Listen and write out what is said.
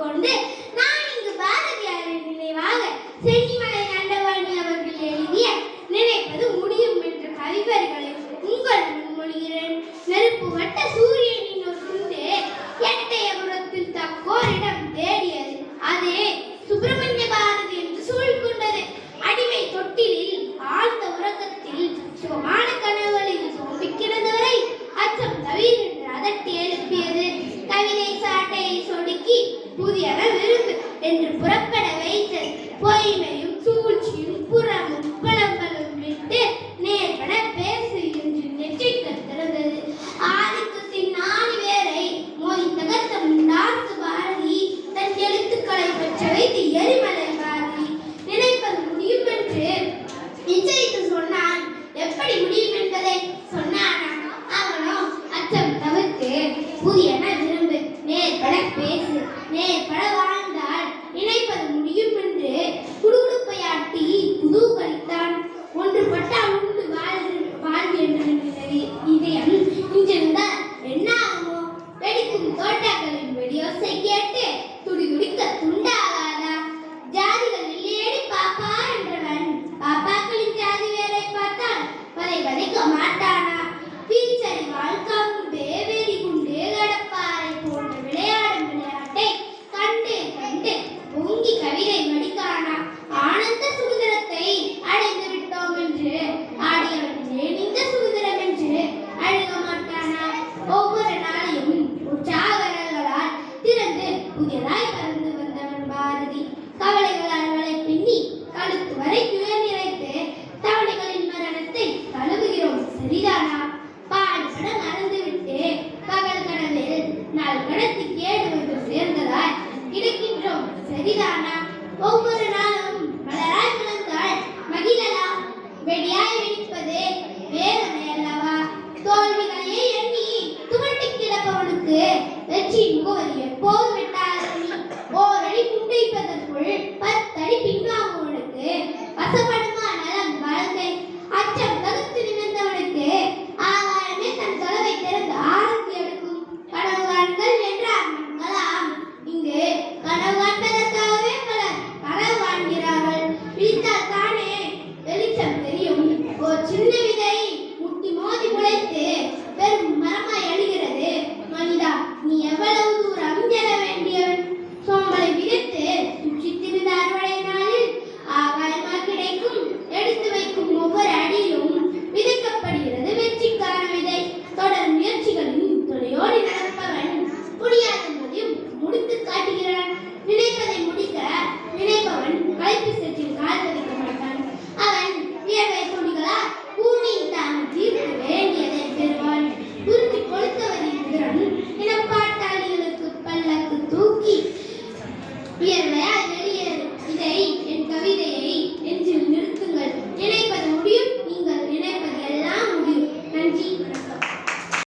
கொண்டு நான் இங்கு பாரதியாரின் நினைவாக சென்னிமலை நண்டவாணி அவர்கள் எழுதிய நினைப்பது முடியும் என்ற கவிவர்களை உங்கள் முன்மொழிகிறேன். நெருப்பு வட்ட சூரிய நேர்பட அதனால் விடத்து கேடு ஒன்று சேர்ந்ததாய் கிடைக்கின்றோம். சரிதானா? ஒவ்வொரு நாளும் பலராய் மலர்ந்தாள் மகிழலா? வெடியாய் வெடிப்பது வேதனை அல்லவா தோல்விகளையே எண்ணி துவட்டி கிடப்பவனுக்கு வெற்றியின் pela tua